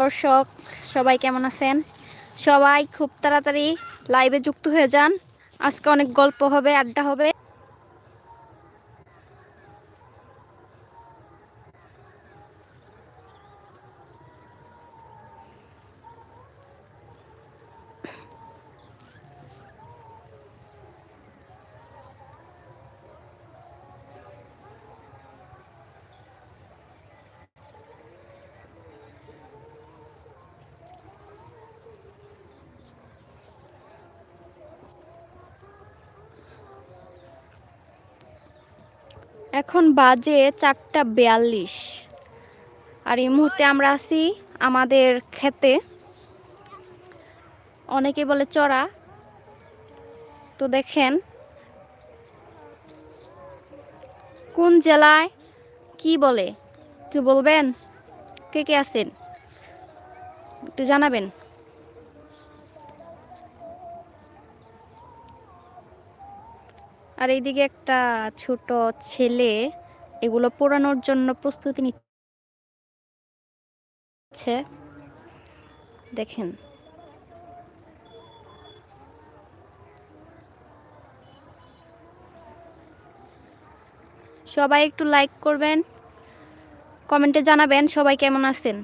দর্শক, সবাই কেমন আছেন? সবাই খুব তাড়াতাড়ি লাইভে যুক্ত হয়ে যান। আজকে অনেক গল্প হবে, আড্ডা হবে। এখন বাজে চারটা বিয়াল্লিশ। আর এই মুহূর্তে আমরা আছি আমাদের খেতে। অনেকে বলে চড়া। তো দেখেন, কোন জেলায় কি বলে? একটু বলবেন? কে কে আছেন? একটু জানাবেন? আর এইদিকে একটা ছোট ছেলে এগুলো পোড়ানোর জন্য প্রস্তুতি নিচ্ছে। দেখেন। সবাই একটু লাইক করবেন কমেন্টে জানাবেন সবাই কেমন আছেন?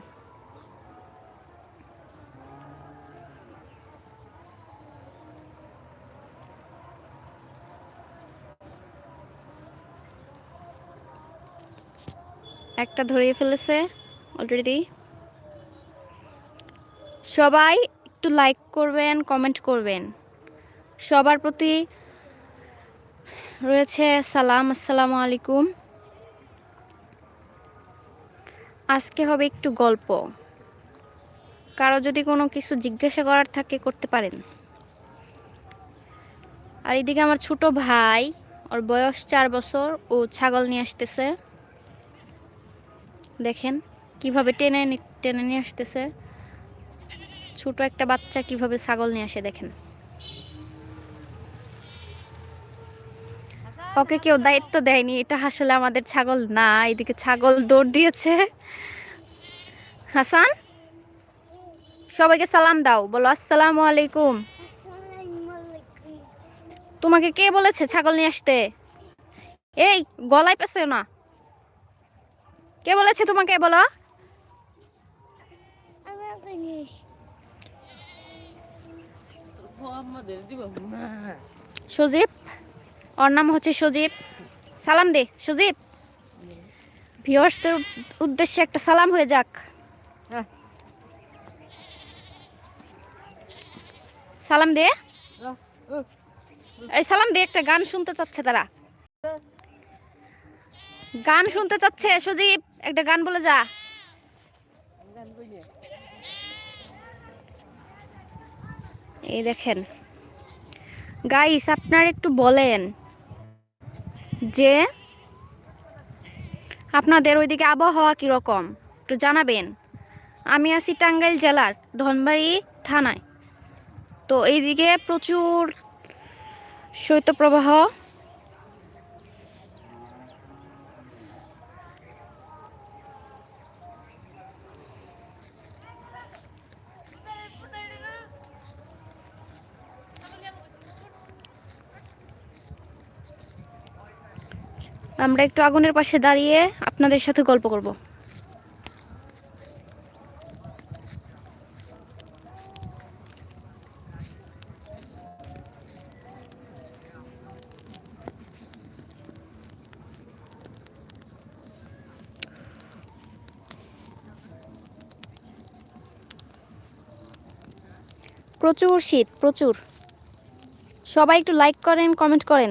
একটা ধরিয়ে ফেলেছে অলরেডি সবাই একটু লাইক করবেন কমেন্ট করবেন। সবার প্রতি রয়েছে সালাম, আসসালামু আলাইকুম। আজকে হবে একটু গল্প। কারও যদি কোনো কিছু জিজ্ঞাসা করার থাকে করতে পারেন। আর এদিকে আমার ছোট ভাই, ওর বয়স চার বছর, ও ছাগল নিয়ে আসতেছে। দেখেন কীভাবে টেনে টেনে নিয়ে আসতেছে। ছোট একটা বাচ্চা কীভাবে ছাগল নিয়ে আসে দেখেন। ওকে কেউ দায়িত্ব দেয়নি এটা আসলে আমাদের ছাগল না এদিকে ছাগল দৌড় দিয়েছে। হাসান সবাইকে সালাম দাও বলো আসসালামু আলাইকুম। তোমাকে কে বলেছে ছাগল নিয়ে আসতে? এই গলায় পেছে না। কে বলেছে তোমাকে বলো? সজীব, ওর নাম হচ্ছে সজীব। সালাম দে, সজীব। ভিউয়ার্সদের উদ্দেশ্যে একটা সালাম হয়ে যাক। সালাম দে। এই সালাম দে, একটা গান শুনতে চাচ্ছে তারা। গান শুনতে চাচ্ছে সজীব। একটা গান বলে যা। এই দেখেন। গাইস আপনারা একটু বলেন যে আপনাদের ওইদিকে আবহাওয়া কীরকম? একটু জানাবেন। আমি আছি টাঙ্গাইল জেলার ধনবাড়ি থানায়। তো এইদিকে প্রচুর শৈত্যপ্রবাহ আমরা একটু আগুনের পাশে দাঁড়িয়ে আপনাদের সাথে গল্প করব। প্রচুর শীত, প্রচুর। সবাই একটু লাইক করেন কমেন্ট করেন।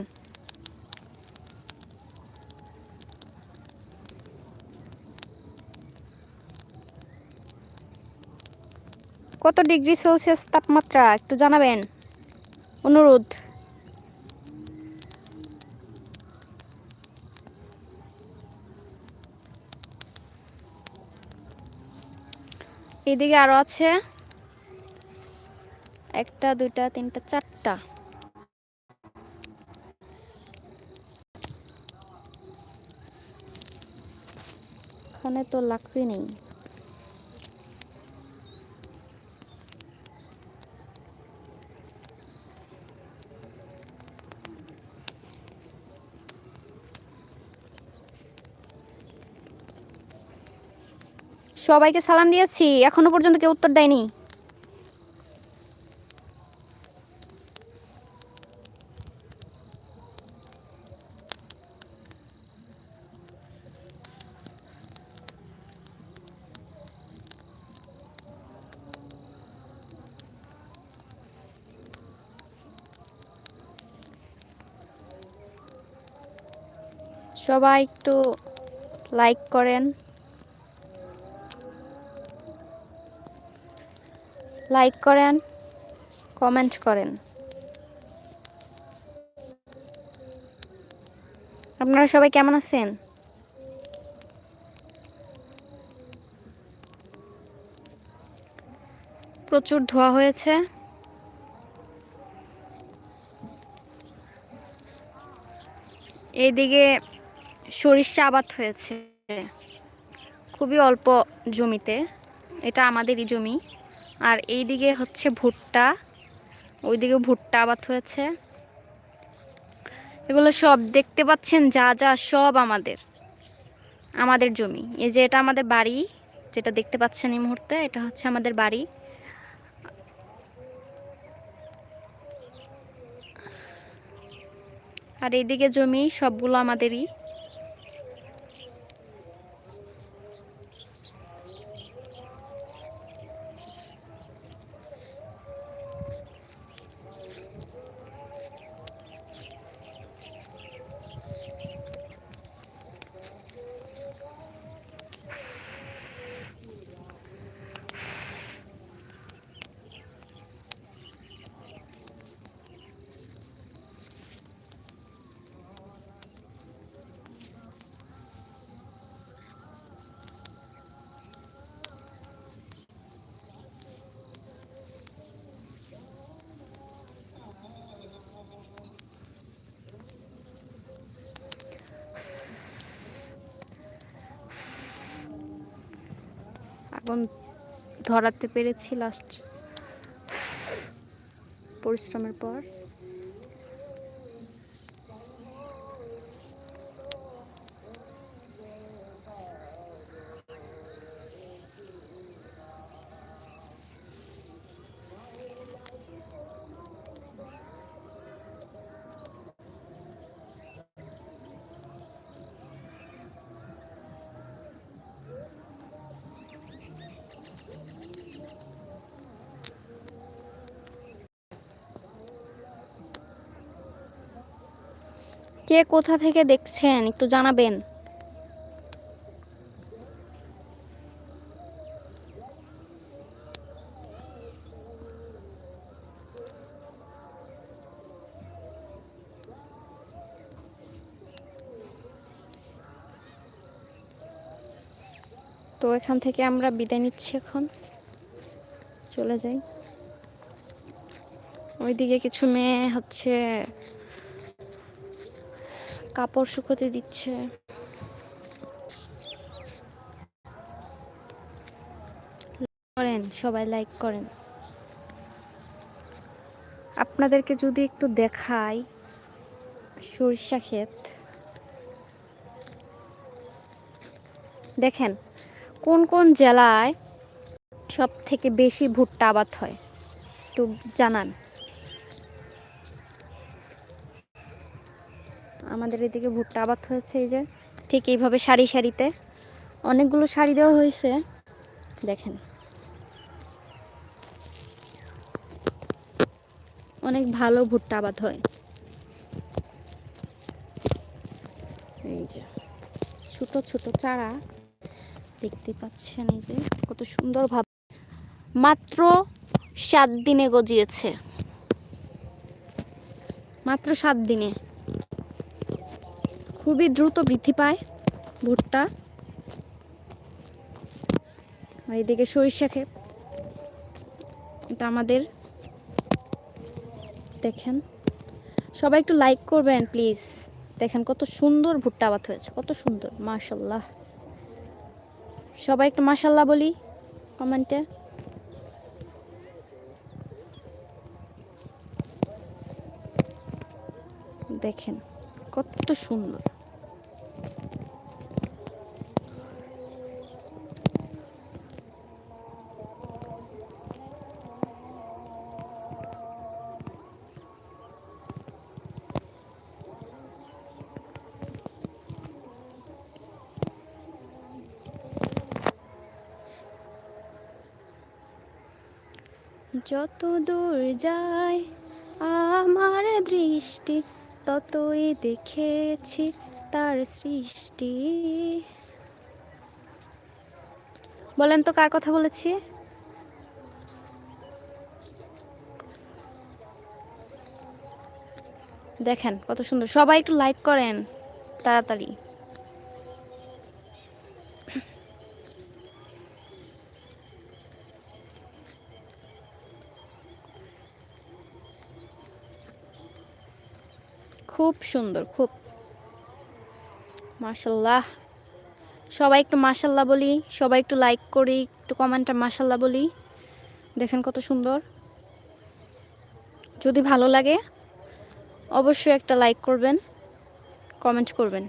কত ডিগ্রি সেলসিয়াস তাপমাত্রা? একটু জানাবেন। অনুরোধ। এদিকে আরও আছে। একটা, দুইটা, তিনটা, চারটা। এখানে তো লাকড়ি নেই। সবাইকে সালাম দিয়েছি। এখনও পর্যন্ত কেউ উত্তর দেয়নি। সবাই একটু লাইক করেন। লাইক করেন, কমেন্ট করেন। আপনারা সবাই কেমন আছেন? প্রচুর ধোয়া হয়েছে। এইদিকে সরিষা আবাদ হয়েছে। খুবই অল্প জমিতে। এটা আমাদেরই জমি। আর এই দিকে হচ্ছে ভুট্টা। ওইদিকে ভুট্টা আবাদ হয়েছে। এগুলো সব দেখতে পাচ্ছেন, যা যা সব আমাদের আমাদের জমি। এই যে এটা আমাদের বাড়ি, যেটা দেখতে পাচ্ছেন এই মুহূর্তে, এটা হচ্ছে আমাদের বাড়ি। আর এইদিকে জমি সবগুলো আমাদেরই। আগুন ধরাতে পেরেছি লাস্ট পরিশ্রমের পর। কে কোথা থেকে দেখছেন? একটু জানাবেন। তো এখান থেকে আমরা বিদায় নিচ্ছি এখন। চলে যাই। ওইদিকে কিছু মেয়ে হচ্ছে কাপড় শুকোতে দিচ্ছে। করেন, সবাই লাইক করেন। আপনাদেরকে যদি একটু দেখাই সরিষা ক্ষেত। দেখেন, কোন কোন জেলায় সব থেকে বেশি ভুট্টা আবাদ হয়? একটু জানান। আমাদের এদিকে ভুট্টা আবাদ হয়েছে এই যে। ঠিক এইভাবে সারি সারিতে অনেকগুলো শাড়ি দেওয়া হয়েছে। দেখেন। অনেক ভালো ভুট্টা আবাদ হয়। এই যে ছোট ছোট চারা দেখতে পাচ্ছেন এই যে, কত সুন্দর ভাবে। মাত্র সাত দিনে গজিয়েছে। মাত্র সাত দিনে। খুবই দ্রুত বৃদ্ধি পায় ভুট্টা। আর এদিকে সরিষা ক্ষেত এটা আমাদের। দেখেন। সবাই একটু লাইক করবেন প্লিজ দেখেন কত সুন্দর ভুট্টা আবাদ হয়েছে, কত সুন্দর মাশাল্লাহ সবাই একটু মাশাল্লাহ বলি কমেন্টে। দেখেন কত সুন্দর। যত দূর যায়, আমার দৃষ্টি ততই দেখেছি তার সৃষ্টি। বলেন তো কার কথা বলেছি? দেখেন কত সুন্দর। সবাই একটু লাইক করেন, তাড়াতাড়ি। খুব সুন্দর, খুব। মাশাল্লাহ। সবাই একটু মাশাল্লাহ বলি, সবাই একটু লাইক করি, একটু কমেন্টটা মাশাল্লাহ বলি। দেখেন কত সুন্দর। যদি ভালো লাগে, অবশ্যই একটা লাইক করবেন কমেন্ট করবেন।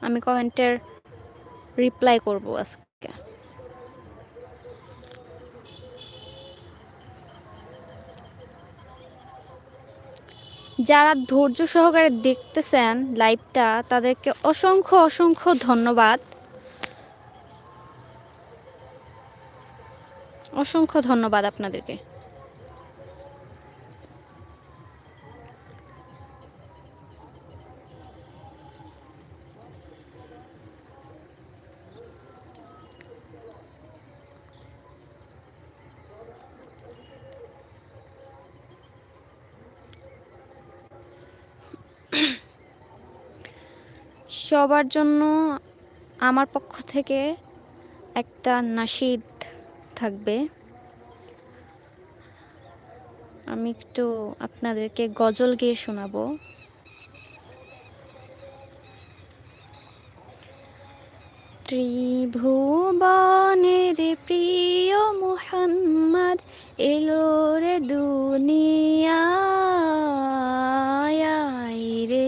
আমি কমেন্টের রিপ্লাই করব আজকে। যারা ধৈর্য সহকারে দেখতেছেন লাইভটা তাদেরকে অসংখ্য অসংখ্য ধন্যবাদ। অসংখ্য ধন্যবাদ আপনাদেরকে। সবার জন্য আমার পক্ষ থেকে একটা নাশিদ থাকবে। আমি একটু আপনাদেরকে গজল গেয়ে শোনাবো। ত্রিভুবনের প্রিয় মুহাম্মদ এলো রে দুনিয়ায় রে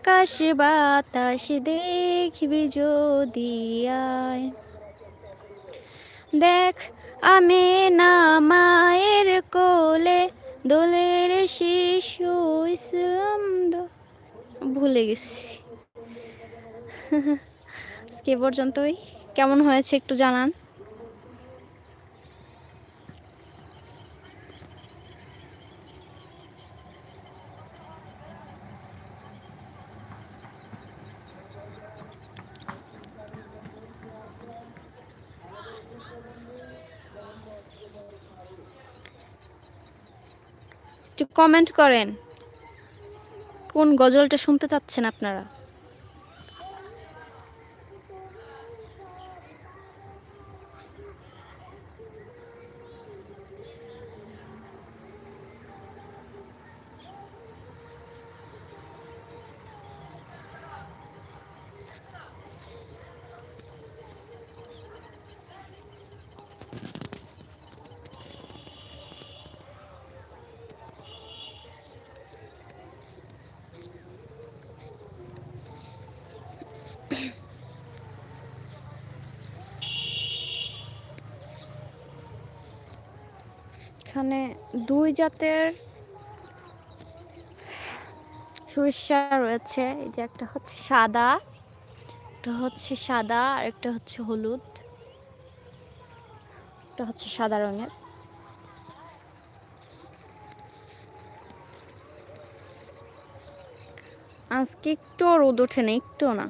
আকাশ বাতাস দেখবি যদি আয়। দেখ, আমি না মায়ের কোলে, দোলের শিশু ইসলাম ভুলে গেছি। আজকে পর্যন্তই। কেমন হয়েছে একটু জানান। একটু কমেন্ট করেন। কোন গজলটা শুনতে চাচ্ছেন আপনারা? এখানে দুই জাতের সরিষা রয়েছে। এই যে একটা হচ্ছে সাদা, একটা হচ্ছে সাদা, আর একটা হচ্ছে হলুদ, একটা হচ্ছে সাদা রঙের। আজকে একটু রোদ ওঠে না, একটু না।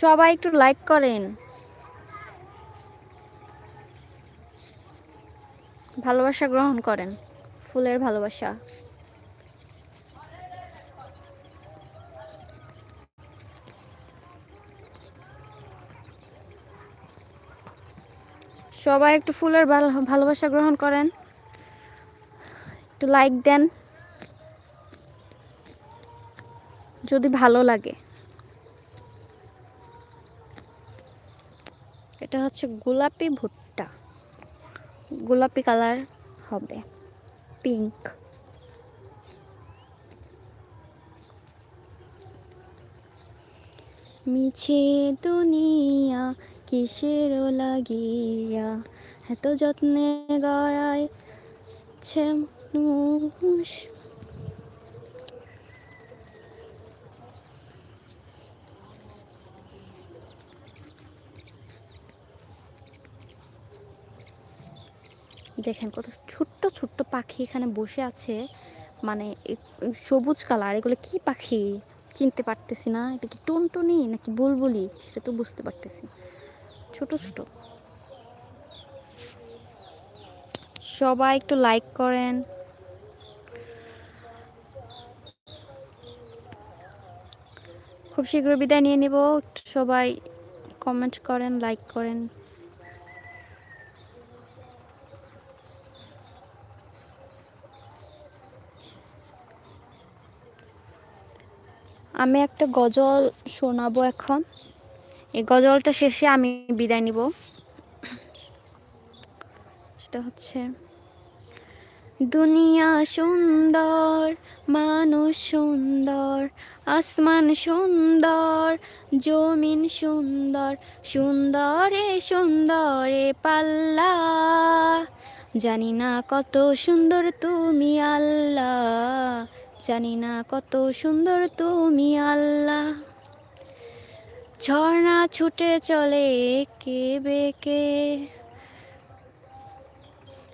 সবাই একটু লাইক করেন। ভালোবাসা গ্রহণ করেন, ফুলের ভালোবাসা। সবাই একটু ফুলের ভালো- ভালোবাসা গ্রহণ করেন। একটু লাইক দেন। যদি ভালো লাগে। হচ্ছে গোলাপি ভুট্টা। গোলাপি কালার হবে পিঙ্ক। মিছে দুনিয়া কিসের লাগিয়া এত যত্নে গড়ায় ছে দেখেন কত ছোট্ট ছোট্ট পাখি এখানে বসে আছে। মানে সবুজ কালার, এগুলো কি পাখি? চিনতে পারতেছি না। এটা কি টুনটুনি নাকি বুলবুলি? সেটা তো বুঝতে পারতেছি। ছোট ছোট। সবাই একটু লাইক করেন। খুব শীঘ্র বিদায় নিয়ে নিব। সবাই কমেন্ট করেন লাইক করেন। আমি একটা গজল শোনাবো এখন। এই গজলটা শেষে আমি বিদায় নিব। সেটা হচ্ছে, দুনিয়া সুন্দর, মানুষ সুন্দর, আসমান সুন্দর, জমিন সুন্দর, সুন্দরে সুন্দরে পাল্লা। জানি না কত সুন্দর তুমি আল্লাহ জানি না কত সুন্দর তুমি আল্লাহ। ঝর্ণা ছুটে চলে কে বেকে।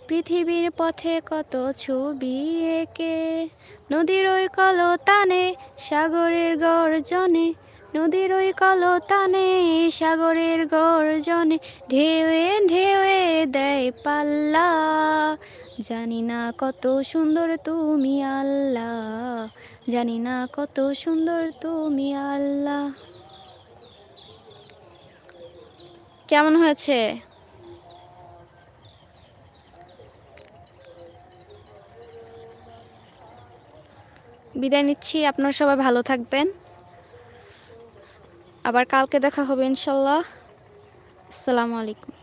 পৃথিবীর পথে কত ছবি এঁকে। নদীর ওই কলতানে, সাগরের গর্জনে। নদীর ওই কলতানে, সাগরের গর্জনে। ঢেউয়ে ঢেউয়ে দেয় পাল্লা। জানি না কত সুন্দর তুমি আল্লাহ জানি না কত সুন্দর তুমি আল্লাহ। কেমন হয়েছে? বিদায় নিচ্ছি, আপনারা সবাই ভালো থাকবেন। আবার কালকে দেখা হবে ইনশাল্লাহ। আসসালামু আলাইকুম।